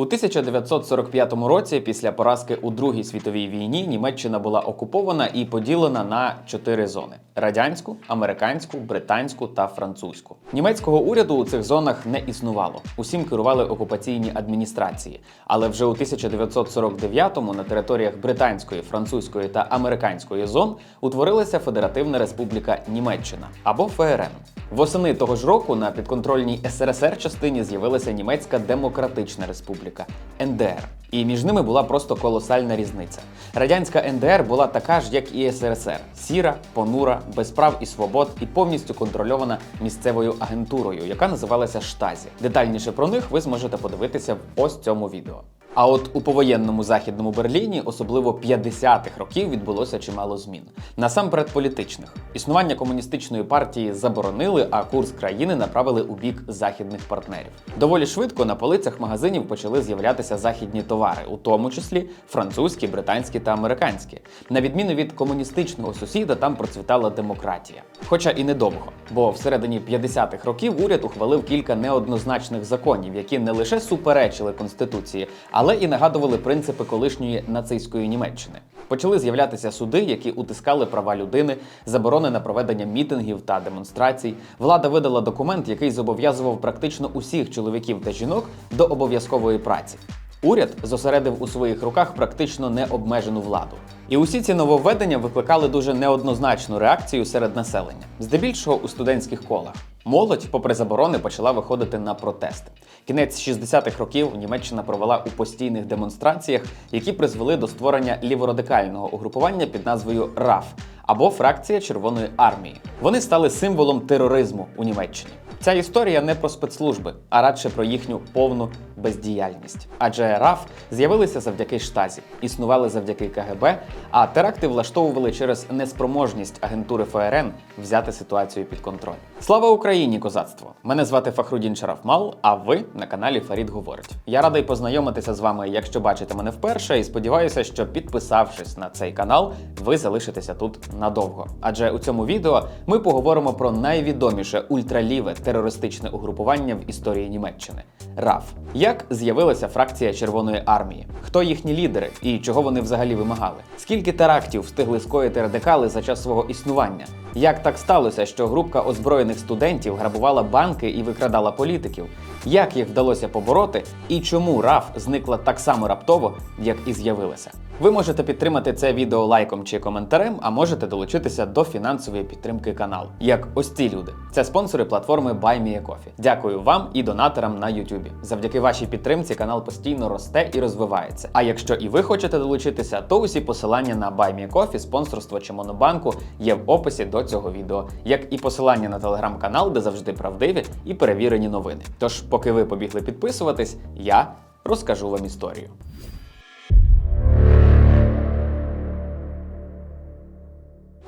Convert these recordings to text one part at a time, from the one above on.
У 1945 році, після поразки у Другій світовій війні, Німеччина була окупована і поділена на чотири зони: радянську, американську, британську та французьку. Німецького уряду у цих зонах не існувало. Усім керували окупаційні адміністрації. Але вже у 1949-му на територіях британської, французької та американської зон утворилася Федеративна Республіка Німеччина або ФРН. Восени того ж року на підконтрольній СРСР частині з'явилася Німецька Демократична Республіка НДР. І між ними була просто колосальна різниця. Радянська НДР була така ж, як і СРСР: сіра, понура, без прав і свобод, і повністю контрольована місцевою агентурою, яка називалася Штазі. Детальніше про них ви зможете подивитися в ось цьому відео. А от у повоєнному західному Берліні, особливо 50-х років, відбулося чимало змін. Насамперед політичних. Існування комуністичної партії заборонили, а курс країни направили у бік західних партнерів. Доволі швидко на полицях магазинів почали з'являтися західні товари, у тому числі французькі, британські та американські. На відміну від комуністичного сусіда, там процвітала демократія. Хоча і недовго, бо всередині 50-х років уряд ухвалив кілька неоднозначних законів, які не лише суперечили конституції, але і нагадували принципи колишньої нацистської Німеччини. Почали з'являтися суди, які утискали права людини, заборони на проведення мітингів та демонстрацій. Влада видала документ, який зобов'язував практично усіх чоловіків та жінок до обов'язкової праці. Уряд зосередив у своїх руках практично необмежену владу. І усі ці нововведення викликали дуже неоднозначну реакцію серед населення, здебільшого у студентських колах. Молодь, попри заборони, почала виходити на протести. Кінець 60-х років Німеччина провела у постійних демонстраціях, які призвели до створення ліворадикального угрупування під назвою РАФ або фракція Червоної армії. Вони стали символом тероризму у Німеччині. Ця історія не про спецслужби, а радше про їхню повну бездіяльність. Адже РАФ з'явилися завдяки штазі, існували завдяки КГБ, а теракти влаштовували через неспроможність агентури ФРН взяти ситуацію під контроль. Слава Україні, козацтво! Мене звати Фахрудін Шарафмал, а ви на каналі Фарід Говорить. Я радий познайомитися з вами, якщо бачите мене вперше, і сподіваюся, що підписавшись на цей канал, ви залишитеся тут надовго. Адже у цьому відео ми поговоримо про найвідоміше ультраліве терористичне угрупування в історії Німеччини РАФ. Як з'явилася фракція Червоної армії? Хто їхні лідери і чого вони взагалі вимагали? Скільки терактів встигли скоїти радикали за час свого існування? Як так сталося, що групка озброєних студентів грабувала банки і викрадала політиків? Як їх вдалося побороти, і чому РАФ зникла так само раптово, як і з'явилася? Ви можете підтримати це відео лайком чи коментарем, а можете долучитися до фінансової підтримки каналу. Як ось ці люди. Це спонсори платформи BuyMeACoffee. Дякую вам і донаторам на YouTube. Завдяки вашій підтримці канал постійно росте і розвивається. А якщо і ви хочете долучитися, то усі посилання на BuyMeACoffee, спонсорство чи монобанку є в описі до цього відео, як і посилання на телеграм-канал, де завжди правдиві і перевірені новини. Тож, поки ви побігли підписуватись, я розкажу вам історію.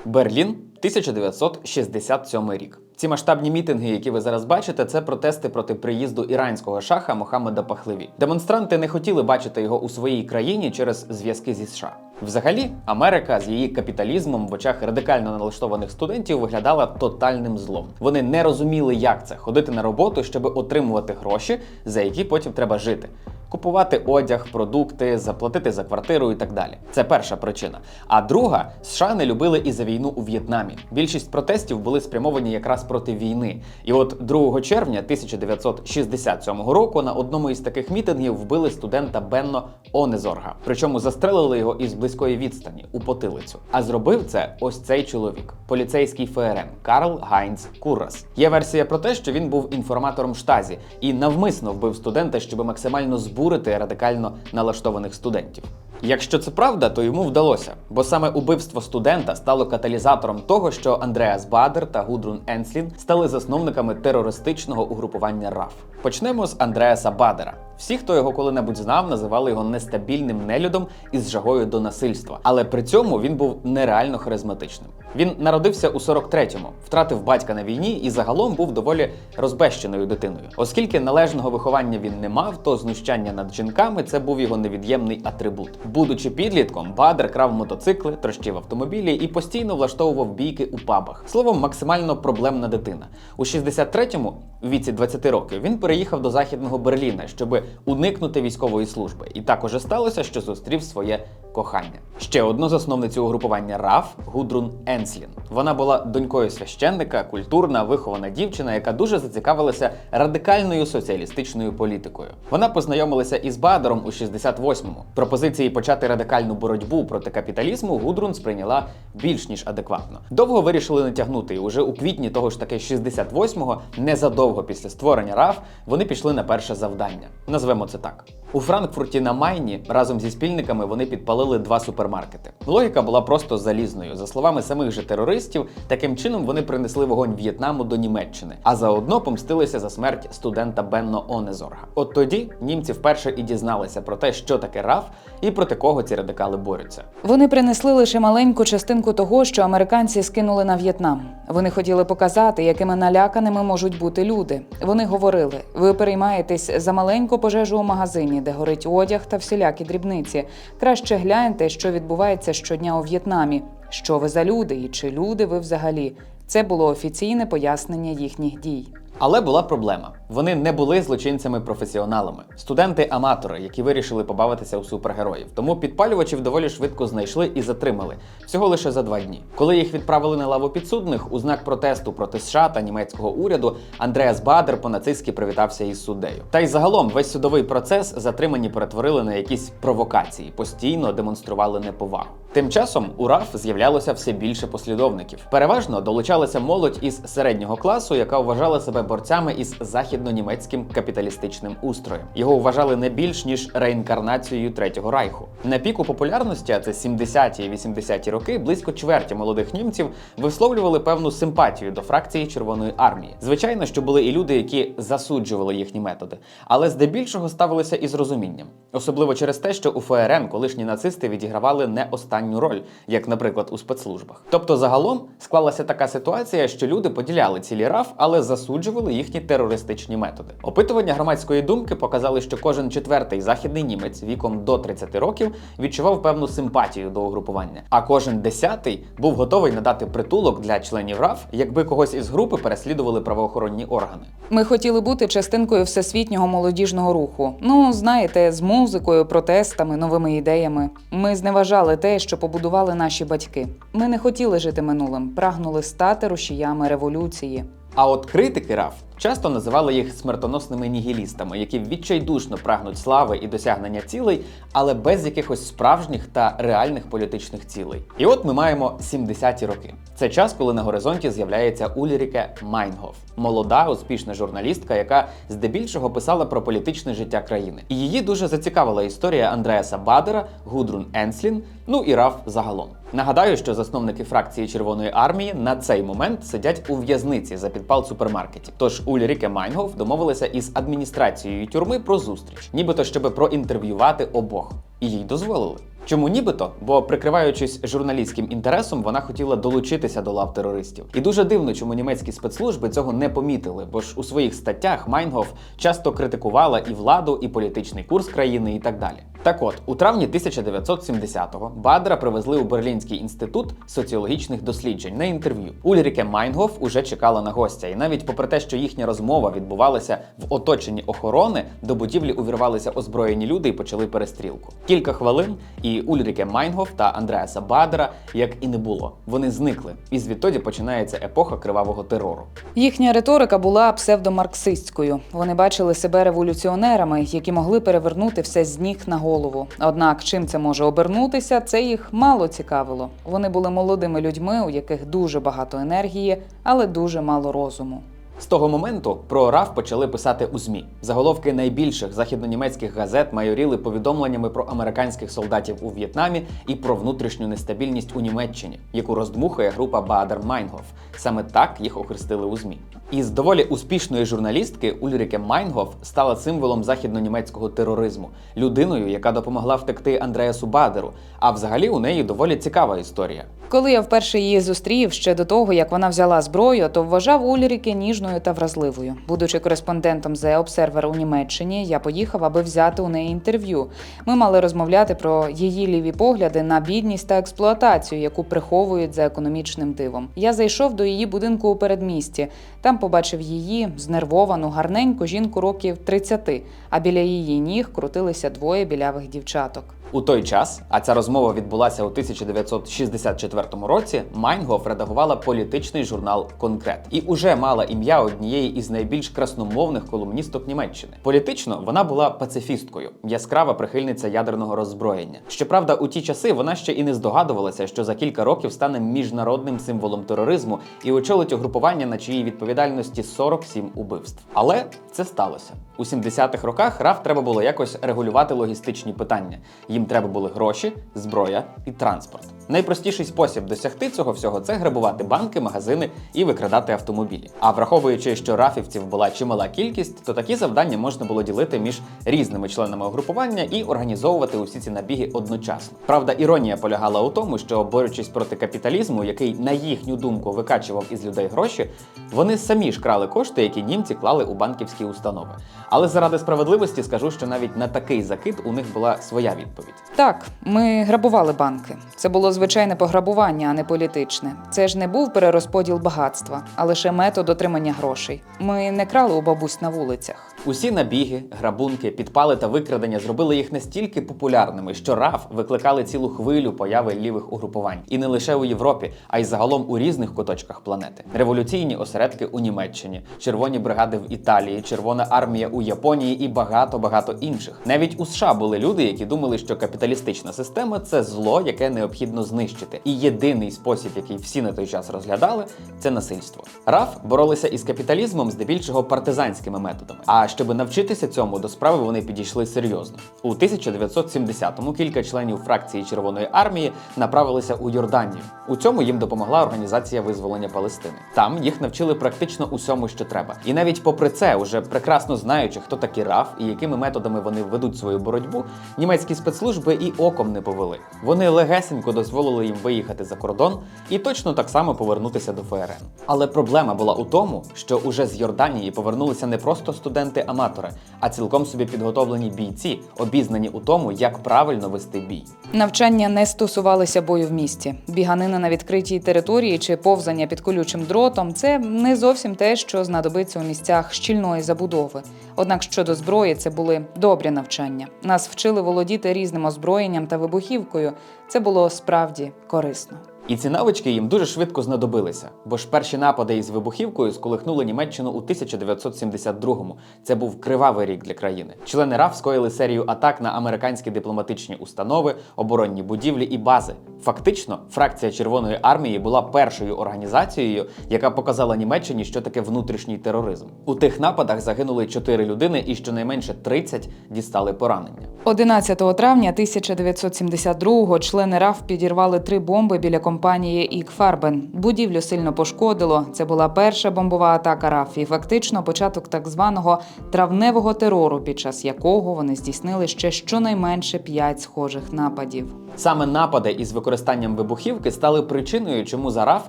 Берлін, 1967 рік. Ці масштабні мітинги, які ви зараз бачите, це протести проти приїзду іранського шаха Мохаммеда Пахливі. Демонстранти не хотіли бачити його у своїй країні через зв'язки зі США. Взагалі, Америка з її капіталізмом в очах радикально налаштованих студентів виглядала тотальним злом. Вони не розуміли, як це ходити на роботу, щоб отримувати гроші, за які потім треба жити. Купувати одяг, продукти, заплатити за квартиру і так далі. Це перша причина. А друга, США не любили і за війну у В'єтнамі. Більшість протестів були спрямовані якраз проти війни. І от 2 червня 1967 року на одному із таких мітингів вбили студента Бенно Онезорга. Причому застрелили його із близької відстані у потилицю. А зробив це ось цей чоловік, поліцейський ФРН Карл Гайнц Куррас. Є версія про те, що він був інформатором штазі і навмисно вбив студента, щоб максимально збурити радикально налаштованих студентів. Якщо це правда, то йому вдалося, бо саме убивство студента стало каталізатором того, що Андреас Бадер та Гудрун Енслін стали засновниками терористичного угрупування РАФ. Почнемо з Андреаса Бадера. Всі, хто його коли-небудь знав, називали його нестабільним нелюдом із жагою до насильства. Але при цьому він був нереально харизматичним. Він народився у 43-му, втратив батька на війні і загалом був доволі розбещеною дитиною. Оскільки належного виховання він не мав, то знущання над жінками це був його невід'ємний атрибут. Будучи підлітком, Бадер крав мотоцикли, трощив автомобілі і постійно влаштовував бійки у пабах. Словом, максимально проблемна дитина. У 63-му, у віці 20 років, він переїхав до західного Берліна, щоб уникнути військової служби. І так уже сталося, що зустрів своє кохання. Ще одну засновницю угрупування РАФ Гудрун Енслін. Вона була донькою священника, культурна, вихована дівчина, яка дуже зацікавилася радикальною соціалістичною політикою. Вона познайомилася із Бадером у 68-му. Пропозиції почати радикальну боротьбу проти капіталізму Гудрун сприйняла більш ніж адекватно. Довго вирішили не тягнути, і уже у квітні того ж таки 68-го, незадовго після створення РАФ, вони пішли на перше завдання. Назвемо це так. У Франкфурті на Майні разом зі спільниками вони підпалили два супермаркети. Логіка була просто залізною. За словами самих же терористів, таким чином вони принесли вогонь В'єтнаму до Німеччини, а заодно помстилися за смерть студента Бенно Онезорга. От тоді німці вперше і дізналися про те, що таке РАФ і проти кого ці радикали борються. Вони принесли лише маленьку частинку того, що американці скинули на В'єтнам. Вони хотіли показати, якими наляканими можуть бути люди. Вони говорили: ви переймаєтесь за маленьку пожежу у магазині, де горить одяг та всілякі дрібниці. Краще гляньте, що відбувається щодня у В'єтнамі. Що ви за люди і чи люди ви взагалі? Це було офіційне пояснення їхніх дій. Але була проблема. Вони не були злочинцями-професіоналами, студенти-аматори, які вирішили побавитися у супергероїв. Тому підпалювачів доволі швидко знайшли і затримали всього лише за два дні. Коли їх відправили на лаву підсудних, у знак протесту проти США та німецького уряду Андреас Бадер по-нацистськи привітався із суддею. Та й загалом весь судовий процес затримані перетворили на якісь провокації, постійно демонстрували неповагу. Тим часом у РАФ з'являлося все більше послідовників. Переважно долучалася молодь із середнього класу, яка вважала себе борцями із західно-німецьким капіталістичним устроєм. Його вважали не більш ніж реінкарнацією третього райху. На піку популярності, а це 70-ті і 80-ті роки, близько чверті молодих німців висловлювали певну симпатію до фракції Червоної армії. Звичайно, що були і люди, які засуджували їхні методи, але здебільшого ставилися із розумінням, особливо через те, що у ФРН колишні нацисти відігравали не останню роль, як, наприклад, у спецслужбах. Тобто, загалом склалася така ситуація, що люди поділяли цілі РАФ, але засуджували їхні терористичні методи. Опитування громадської думки показали, що кожен четвертий західний німець віком до 30 років відчував певну симпатію до угрупування, а кожен десятий був готовий надати притулок для членів РАФ, якби когось із групи переслідували правоохоронні органи. Ми хотіли бути частинкою всесвітнього молодіжного руху. Ну, знаєте, з музикою, протестами, новими ідеями. Ми зневажали те, що побудували наші батьки. Ми не хотіли жити минулим, прагнули стати рушіями революції. А от критики РАФ часто називали їх смертоносними нігілістами, які відчайдушно прагнуть слави і досягнення цілей, але без якихось справжніх та реальних політичних цілей. І от ми маємо 70-ті роки. Це час, коли на горизонті з'являється Ульріке Майнгоф, молода, успішна журналістка, яка здебільшого писала про політичне життя країни. І її дуже зацікавила історія Андреаса Бадера, Гудрун Енслін, ну і РАФ загалом. Нагадаю, що засновники фракції Червоної армії на цей момент сидять у в'язниці за підпал супермаркетів. Тож Ульріке Майнгоф домовилися із адміністрацією тюрми про зустріч, нібито щоб проінтерв'ювати обох. І їй дозволили. Чому нібито? Бо прикриваючись журналістським інтересом, вона хотіла долучитися до лав терористів. І дуже дивно, чому німецькі спецслужби цього не помітили, бо ж у своїх статтях Майнгоф часто критикувала і владу, і політичний курс країни, і так далі. Так от, у травні 1970-го Бадра привезли у Берлінський інститут соціологічних досліджень на інтерв'ю. Ульріке Майнгоф уже чекала на гостя, і навіть попри те, що їхня розмова відбувалася в оточенні охорони, до будівлі увірвалися озброєні люди і почали перестрілку. Кілька хвилин, і Ульріке Майнгоф та Андреаса Бадера як і не було. Вони зникли, і звідтоді починається епоха кривавого терору. Їхня риторика була псевдомарксистською. Вони бачили себе революціонерами, які могли перевернути все з ніг на голову. Однак, чим це може обернутися, це їх мало цікавило. Вони були молодими людьми, у яких дуже багато енергії, але дуже мало розуму. З того моменту про РАФ почали писати у ЗМІ. Заголовки найбільших західнонімецьких газет майоріли повідомленнями про американських солдатів у В'єтнамі і про внутрішню нестабільність у Німеччині, яку роздмухує група Бадер Майнгоф. Саме так їх охрестили у ЗМІ. Із доволі успішної журналістки Ульріке Майнгоф стала символом західнонімецького тероризму, людиною, яка допомогла втекти Андреасу Бадеру. А взагалі у неї доволі цікава історія. Коли я вперше її зустрів ще до того, як вона взяла зброю, то вважав Ульріке ніжною та вразливою. Будучи кореспондентом The Observer у Німеччині, я поїхав, аби взяти у неї інтерв'ю. Ми мали розмовляти про її ліві погляди на бідність та експлуатацію, яку приховують за економічним дивом. Я зайшов до її будинку у передмісті. Там побачив її знервовану, гарненьку жінку років 30, а біля її ніг крутилися двоє білявих дівчаток. У той час, а ця розмова відбулася у 1964 році, Майнгоф редагувала політичний журнал Конкрет і уже мала ім'я однієї із найбільш красномовних колумністок Німеччини. Політично вона була пацифісткою, яскрава прихильниця ядерного роззброєння. Щоправда, у ті часи вона ще і не здогадувалася, що за кілька років стане міжнародним символом тероризму і очолить угрупування, на чиїй відповідальності 47 убивств. Але це сталося. У 70-х роках РАФ треба було якось регулювати логістичні питання. Їм треба були гроші, зброя і транспорт. Найпростіший спосіб досягти цього всього це грабувати банки, магазини і викрадати автомобілі. А враховуючи, що рафівців була чимала кількість, то такі завдання можна було ділити між різними членами угрупування і організовувати усі ці набіги одночасно. Правда, іронія полягала у тому, що борючись проти капіталізму, який на їхню думку викачував із людей гроші, вони самі ж крали кошти, які німці клали у банківські установи. Але заради справедливості скажу, що навіть на такий закид у них була своя відповідь. Так, ми грабували банки. Це було звичайне пограбування, а не політичне. Це ж не був перерозподіл багатства, а лише метод отримання грошей. Ми не крали у бабусь на вулицях. Усі набіги, грабунки, підпали та викрадення зробили їх настільки популярними, що РАФ викликали цілу хвилю появи лівих угрупувань, і не лише у Європі, а й загалом у різних куточках планети. Революційні осередки у Німеччині, червоні бригади в Італії, Червона армія у Японії і багато багато інших. Навіть у США були люди, які думали, що капіталістична система це зло, яке необхідно знищити. І єдиний спосіб, який всі на той час розглядали, це насильство. РАФ боролися із капіталізмом здебільшого партизанськими методами. А щоб навчитися цьому, до справи вони підійшли серйозно. У 1970-му кілька членів фракції Червоної армії направилися у Йорданію. У цьому їм допомогла організація визволення Палестини. Там їх навчили практично усьому, що треба. І навіть попри це, уже прекрасно знаючи, хто такі РАФ і якими методами вони ведуть свою боротьбу, німецькі спецслужби і оком не повели. Вони легесенько дозволили їм виїхати за кордон і точно так само повернутися до ФРН. Але проблема була у тому, що уже з Йорданії повернулися не просто студенти-аматори, а цілком собі підготовлені бійці, обізнані у тому, як правильно вести бій. Навчання не стосувалися бою в місті. Біганина на відкритій території чи повзання під колючим дротом це не зовсім те, що знадобиться у місцях щільної забудови. Однак щодо зброї, це були добрі навчання. Нас вчили володіти різним озброєнням та вибухівкою. Це було справді корисно. І ці навички їм дуже швидко знадобилися, бо ж перші напади із вибухівкою сколихнули Німеччину у 1972-му. Це був кривавий рік для країни. Члени РАФ скоїли серію атак на американські дипломатичні установи, оборонні будівлі і бази. Фактично, фракція Червоної армії була першою організацією, яка показала Німеччині, що таке внутрішній тероризм. У тих нападах загинули 4 людини, і щонайменше 30 дістали поранення. 11 травня 1972-го члени РАФ підірвали три бомби біля компанії Ікфарбен. Будівлю сильно пошкодило. Це була перша бомбова атака РАФ і фактично початок так званого травневого терору, під час якого вони здійснили ще щонайменше п'ять схожих нападів. Саме напади із використанням вибухівки стали причиною, чому за РАФ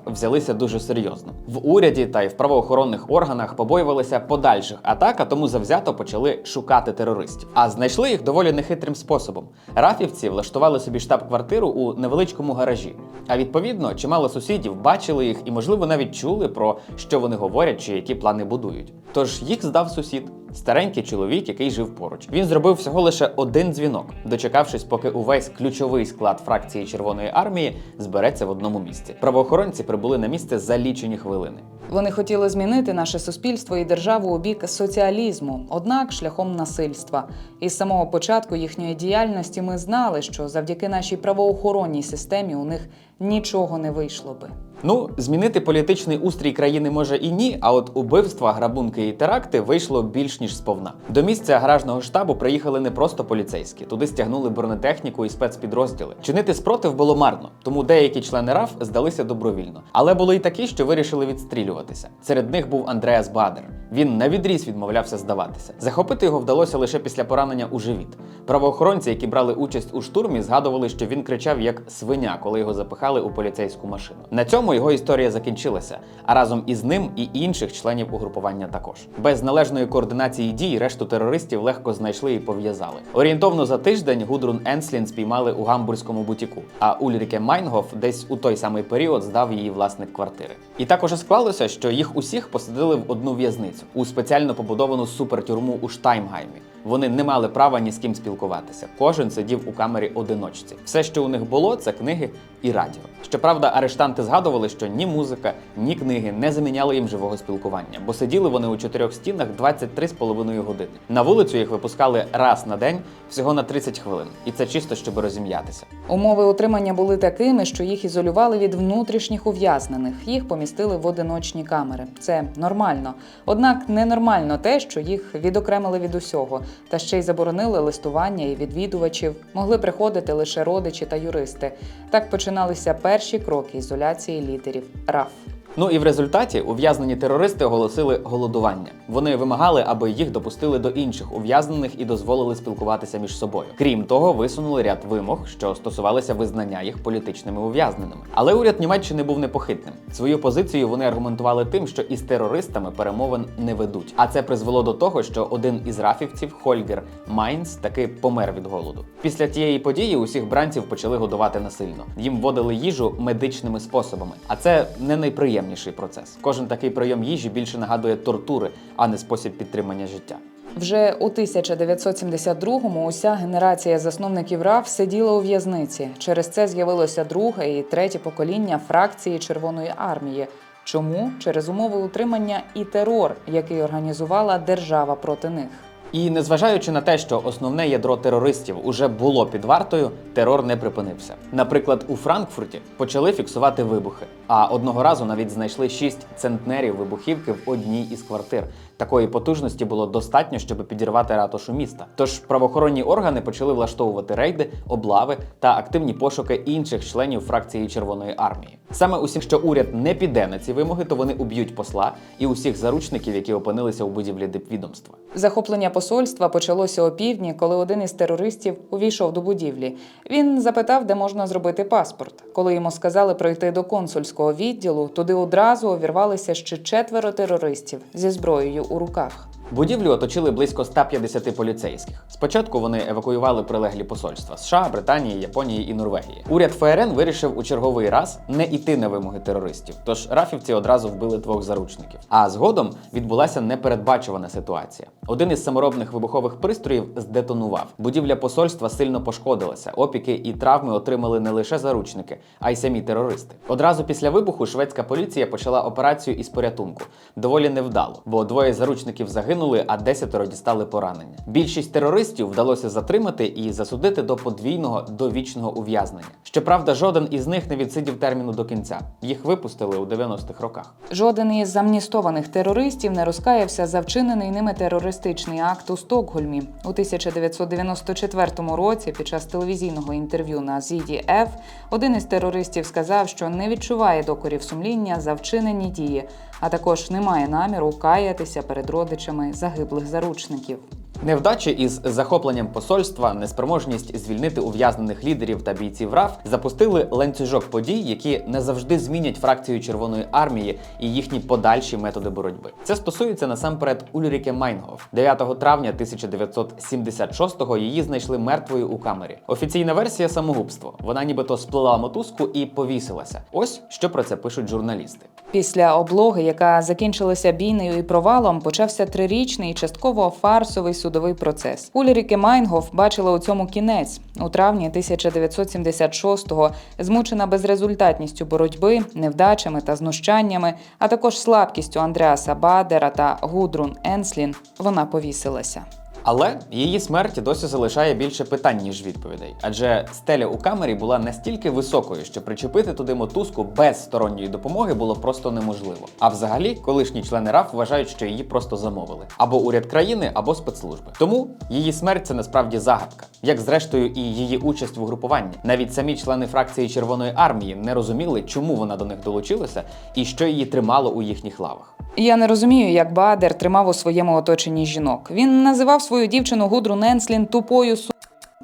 взялися дуже серйозно. В уряді та й в правоохоронних органах побоювалися подальших атак, а тому завзято почали шукати терористів. А знайшли їх доволі нехитрим способом. Рафівці влаштували собі штаб-квартиру у невеличкому гаражі. А відповідно, чимало сусідів бачили їх і, можливо, навіть чули про що вони говорять чи які плани будують. Тож їх здав сусід. Старенький чоловік, який жив поруч. Він зробив всього лише один дзвінок, дочекавшись, поки увесь ключовий склад фракції Червоної армії збереться в одному місці. Правоохоронці прибули на місце за лічені хвилини. Вони хотіли змінити наше суспільство і державу у бік соціалізму, однак шляхом насильства. І з самого початку їхньої діяльності ми знали, що завдяки нашій правоохоронній системі у них нічого не вийшло би. Ну, змінити політичний устрій країни може і ні, а от убивства, грабунки і теракти вийшло більш ніж сповна. До місця гаражного штабу приїхали не просто поліцейські, туди стягнули бронетехніку і спецпідрозділи. Чинити спротив було марно, тому деякі члени РАФ здалися добровільно. Але були й такі, що вирішили відстрілюватися. Серед них був Андреас Бадер. Він на відріз відмовлявся здаватися. Захопити його вдалося лише після поранення у живіт. Правоохоронці, які брали участь у штурмі, згадували, що він кричав як свиня, коли його запихали у поліцейську машину. На цьому його історія закінчилася, а разом із ним і інших членів угрупування також. Без належної координації дій решту терористів легко знайшли і пов'язали. Орієнтовно за тиждень Гудрун Енслін спіймали у гамбурзькому бутіку, а Ульріке Майнгоф десь у той самий період здав її власник квартири. І також склалося, що їх усіх посадили в одну в'язницю у спеціально побудовану супертюрму у Штаймгаймі. Вони не мали права ні з ким спілкуватися. Кожен сидів у камері одиночці. Все, що у них було, це книги і радіо. Щоправда, арештанти згадували, що ні музика, ні книги не заміняли їм живого спілкування, бо сиділи вони у чотирьох стінах 23,5 години. На вулицю їх випускали раз на день, всього на 30 хвилин, і це чисто, щоб розім'ятися. Умови утримання були такими, що їх ізолювали від внутрішніх ув'язнених. Їх помістили в одиночні камери. Це нормально. Однак ненормально те, що їх відокремили від усього, та ще й заборонили листування і відвідувачів. Могли приходити лише родичі та юристи. Так починалися перші кроки ізоляції лідерів РАФ. Ну і в результаті ув'язнені терористи оголосили голодування. Вони вимагали, аби їх допустили до інших ув'язнених і дозволили спілкуватися між собою. Крім того, висунули ряд вимог, що стосувалися визнання їх політичними ув'язненими. Але уряд Німеччини був непохитним. Свою позицію вони аргументували тим, що із терористами перемовин не ведуть. А це призвело до того, що один із рафівців, Хольгер Майнц, таки помер від голоду. Після тієї події усіх бранців почали годувати насильно. Їм вводили їжу медичними способами, а це не найприємніший процес. Кожен такий прийом їжі більше нагадує тортури, а не спосіб підтримання життя. Вже у 1972-му уся генерація засновників РАФ сиділа у в'язниці. Через це з'явилося друге і третє покоління фракції Червоної армії. Чому? Через умови утримання і терор, який організувала держава проти них. І незважаючи на те, що основне ядро терористів уже було під вартою, терор не припинився. Наприклад, у Франкфурті почали фіксувати вибухи, а одного разу навіть знайшли шість центнерів вибухівки в одній із квартир. Такої потужності було достатньо, щоб підірвати ратушу міста. Тож правоохоронні органи почали влаштовувати рейди, облави та активні пошуки інших членів фракції Червоної армії. Саме усім, що уряд не піде на ці вимоги, то вони уб'ють посла і усіх заручників, які опинилися у будівлі дипвідомства. Захоплення посольства почалося опівдні, коли один із терористів увійшов до будівлі. Він запитав, де можна зробити паспорт. Коли йому сказали пройти до консульського відділу, туди одразу увірвалися ще четверо терористів зі зброєю у руках. Будівлю оточили близько 150 поліцейських. Спочатку вони евакуювали прилеглі посольства США, Британії, Японії і Норвегії. Уряд ФРН вирішив у черговий раз не йти на вимоги терористів. Тож рафівці одразу вбили двох заручників. А згодом відбулася непередбачувана ситуація. Один із саморобних вибухових пристроїв здетонував. Будівля посольства сильно пошкодилася. Опіки і травми отримали не лише заручники, а й самі терористи. Одразу після вибуху шведська поліція почала операцію із порятунку. Доволі невдало, бо двоє заручників загинули, а десятеро дістали поранення. Більшість терористів вдалося затримати і засудити до подвійного довічного ув'язнення. Щоправда, жоден із них не відсидів терміну до кінця. Їх випустили у 90-х роках. Жоден із амністованих терористів не розкаявся за вчинений ними терористичний акт у Стокгольмі у 1994 році. Під час телевізійного інтерв'ю на Зіді Ф один із терористів сказав, що не відчуває докорів сумління за вчинені дії, а також не має наміру каятися перед родичами загиблих заручників. Невдачі із захопленням посольства, неспроможність звільнити ув'язнених лідерів та бійців РАФ запустили ланцюжок подій, які не завжди змінять фракцію Червоної армії і їхні подальші методи боротьби. Це стосується насамперед Ульріке Майнгоф. 9 травня 1976-го її знайшли мертвою у камері. Офіційна версія самогубство. Вона нібито сплила мотузку і повісилася. Ось що про це пишуть журналісти. Після облоги, яка закінчилася бійнею і провалом, почався трирічний частково фарсовий судовий процес. Ульріке Майнгоф бачила у цьому кінець у травні 1976-го, змучена безрезультатністю боротьби, невдачами та знущаннями, а також слабкістю Андреаса Бадера та Гудрун Енслін. Вона повісилася. Але її смерть досі залишає більше питань, ніж відповідей. Адже стеля у камері була настільки високою, що причепити туди мотузку без сторонньої допомоги було просто неможливо. А взагалі, колишні члени РАФ вважають, що її просто замовили або уряд країни, або спецслужби. Тому її смерть це насправді загадка, як зрештою і її участь в угрупуванні. Навіть самі члени фракції Червоної армії не розуміли, чому вона до них долучилася і що її тримало у їхніх лавах. Я не розумію, як Бадер тримав у своєму оточенні жінок. Він називав свою дівчину Гудру Ненслін тупою су,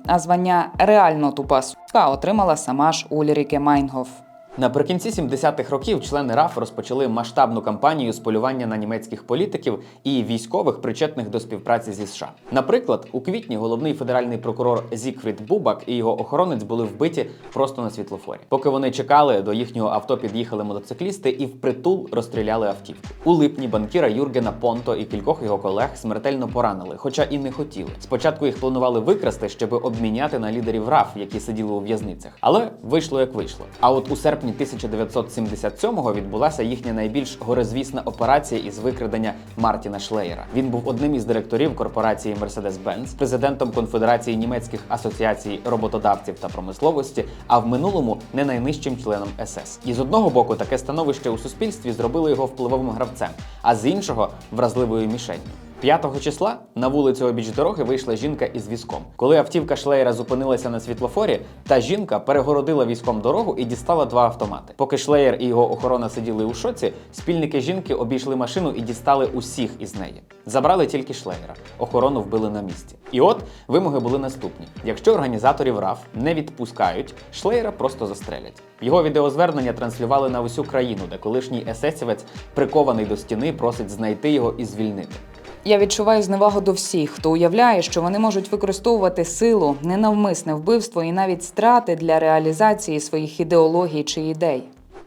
а звання реально тупа сука отримала сама ж Ульріке Майнгоф. Наприкінці 70-х років члени РАФ розпочали масштабну кампанію з полювання на німецьких політиків і військових, причетних до співпраці зі США. Наприклад, у квітні головний федеральний прокурор Зікфрід Бубак і його охоронець були вбиті просто на світлофорі. Поки вони чекали, до їхнього авто під'їхали мотоциклісти і впритул розстріляли автівку. У липні банкіра Юргена Понто і кількох його колег смертельно поранили, хоча і не хотіли. Спочатку їх планували викрасти, щоб обміняти на лідерів РАФ, які сиділи у в'язницях. Але вийшло як вийшло. А от у серпні 1977-го відбулася їхня найбільш горизвісна операція із викрадення Мартіна Шлеєра. Він був одним із директорів корпорації Mercedes-Benz, президентом Конфедерації німецьких асоціацій роботодавців та промисловості, а в минулому не найнижчим членом СС. І з одного боку, таке становище у суспільстві зробило його впливовим гравцем, а з іншого вразливою мішенню. 5 числа на вулицю обіч дороги вийшла жінка із візком. Коли автівка Шлеєра зупинилася на світлофорі, та жінка перегородила візком дорогу і дістала два автомати. Поки Шлеєр і його охорона сиділи у шоці, спільники жінки обійшли машину і дістали усіх із неї. Забрали тільки Шлеєра. Охорону вбили на місці. І от вимоги були наступні: якщо організаторів РАФ не відпускають, Шлеєра просто застрелять. Його відеозвернення транслювали на усю країну, де колишній есесівець, прикований до стіни, просить знайти його і звільнити. Я відчуваю зневагу до всіх, хто уявляє, що вони можуть використовувати силу, ненавмисне вбивство і навіть страти для реалізації своїх ідеологій чи ідей.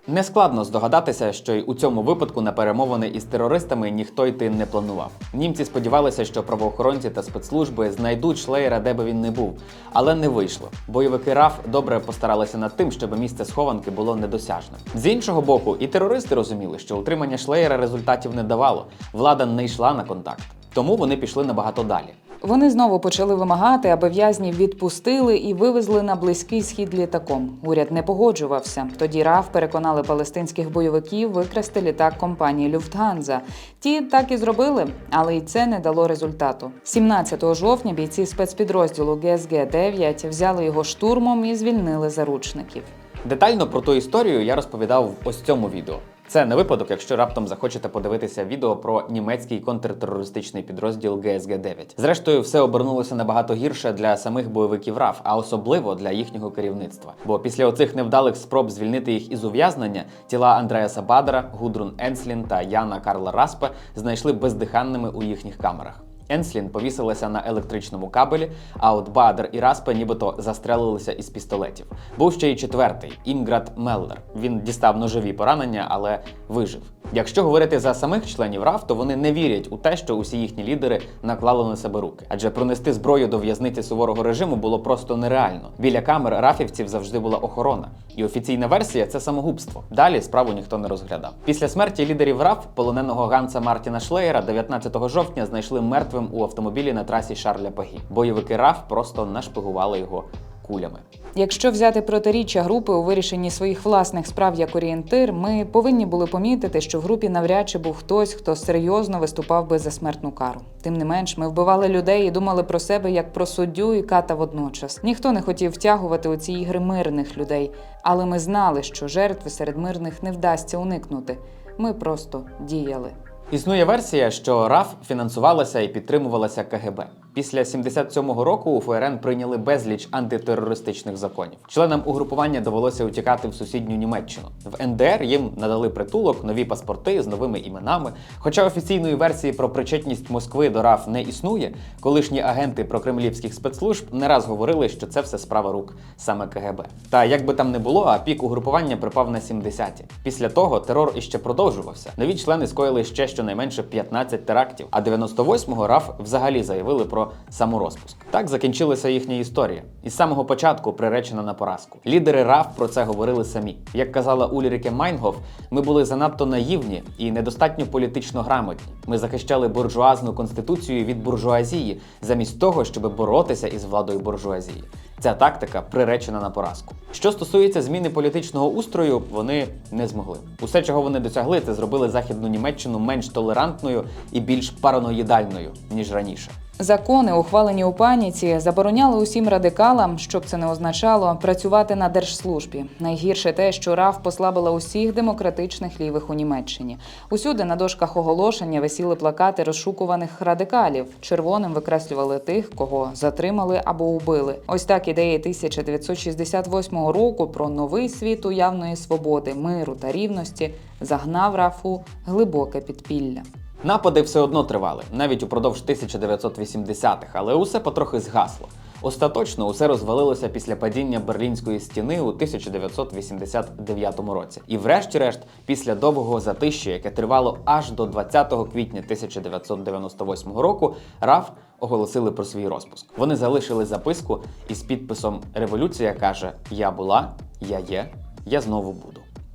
Нескладно здогадатися, що й у цьому випадку на перемовини із терористами ніхто йти не планував. Німці сподівалися, що правоохоронці та спецслужби знайдуть шлеєра, де би він не був, але не вийшло. Бойовики РАФ добре постаралися над тим, щоб місце схованки було недосяжним. З іншого боку, і терористи розуміли, що утримання шлеєра результатів не давало. Влада не йшла на контакт. Тому вони пішли набагато далі. Вони знову почали вимагати, аби в'язнів відпустили і вивезли на близький схід літаком. Уряд не погоджувався. Тоді РАФ переконали палестинських бойовиків викрасти літак компанії Люфтганза. Ті так і зробили, але й це не дало результату. 17 жовтня бійці спецпідрозділу ГСГ 9 взяли його штурмом і звільнили заручників. Детально про ту історію я розповідав в ось цьому відео. Це не випадок, якщо раптом захочете подивитися відео про німецький контртерористичний підрозділ ГСГ 9 Зрештою, все обернулося набагато гірше для самих бойовиків РАФ, а особливо для їхнього керівництва. Бо після оцих невдалих спроб звільнити їх із ув'язнення тіла Андреаса Бадера, Гудрун Енслін та Яна Карла Распе знайшли бездиханними у їхніх камерах. Енслін повісилася на електричному кабелі, а от Бадер і Распе нібито застрелилися із пістолетів. Був ще й четвертий Інград Меллер. Він дістав ножові поранення, але вижив. Якщо говорити за самих членів РАФ, то вони не вірять у те, що усі їхні лідери наклали на себе руки, адже пронести зброю до в'язниці суворого режиму було просто нереально. Біля камер рафівців завжди була охорона, і офіційна версія це самогубство. Далі справу ніхто не розглядав. Після смерті лідерів РАФ полоненого Ганса Мартіна Шлеєра 19 жовтня знайшли мертвим у автомобілі на трасі Шарля Пагі. Бойовики РАФ просто нашпигували його кулями. Якщо взяти протиріччя групи у вирішенні своїх власних справ як орієнтир, ми повинні були помітити, що в групі навряд чи був хтось, хто серйозно виступав би за смертну кару. Тим не менш, ми вбивали людей і думали про себе як про суддю і ката водночас. Ніхто не хотів втягувати у ці ігри мирних людей, але ми знали, що жертви серед мирних не вдасться уникнути. Ми просто діяли. Існує версія, що РАФ фінансувалася і підтримувалася КГБ. Після 77-го року у ФРН прийняли безліч антитерористичних законів. Членам угрупування довелося утікати в сусідню Німеччину. В НДР їм надали притулок, нові паспорти з новими іменами. Хоча офіційної версії про причетність Москви до РАФ не існує, колишні агенти прокремлівських спецслужб не раз говорили, що це все справа рук саме КГБ. Та як би там не було, а пік угрупування припав на 70-ті. Після того терор іще продовжувався. Нові члени скоїли ще щонайменше 15 терактів. А 98-го РАФ взагалі заявили про про саморозпуск. Так закінчилася їхня історія. і з самого початку приречена на поразку. Лідери РАФ про це говорили самі. Як казала Ульріке Майнгоф, ми були занадто наївні і недостатньо політично грамотні. Ми захищали буржуазну конституцію від буржуазії, замість того, щоб боротися із владою буржуазії. Ця тактика приречена на поразку. Що стосується зміни політичного устрою, вони не змогли. Усе, чого вони досягли, це зробили західну Німеччину менш толерантною і більш параноїдальною ніж раніше. Закони, ухвалені у паніці, забороняли усім радикалам, щоб це не означало, працювати на держслужбі. Найгірше те, що РАФ послабила усіх демократичних лівих у Німеччині. Усюди на дошках оголошення висіли плакати розшукуваних радикалів. Червоним викреслювали тих, кого затримали або убили. Ось так ідея 1968 року про новий світ уявної свободи, миру та рівності загнав РАФу глибоке підпілля. Напади все одно тривали, навіть упродовж 1980-х, але усе потрохи згасло. Остаточно усе розвалилося після падіння Берлінської стіни у 1989 році. І врешті-решт, після довгого затища, яке тривало аж до 20 квітня 1998 року, РАФ оголосили про свій розпуск. Вони залишили записку із підписом Революція каже: Я була, я є, я знову буду.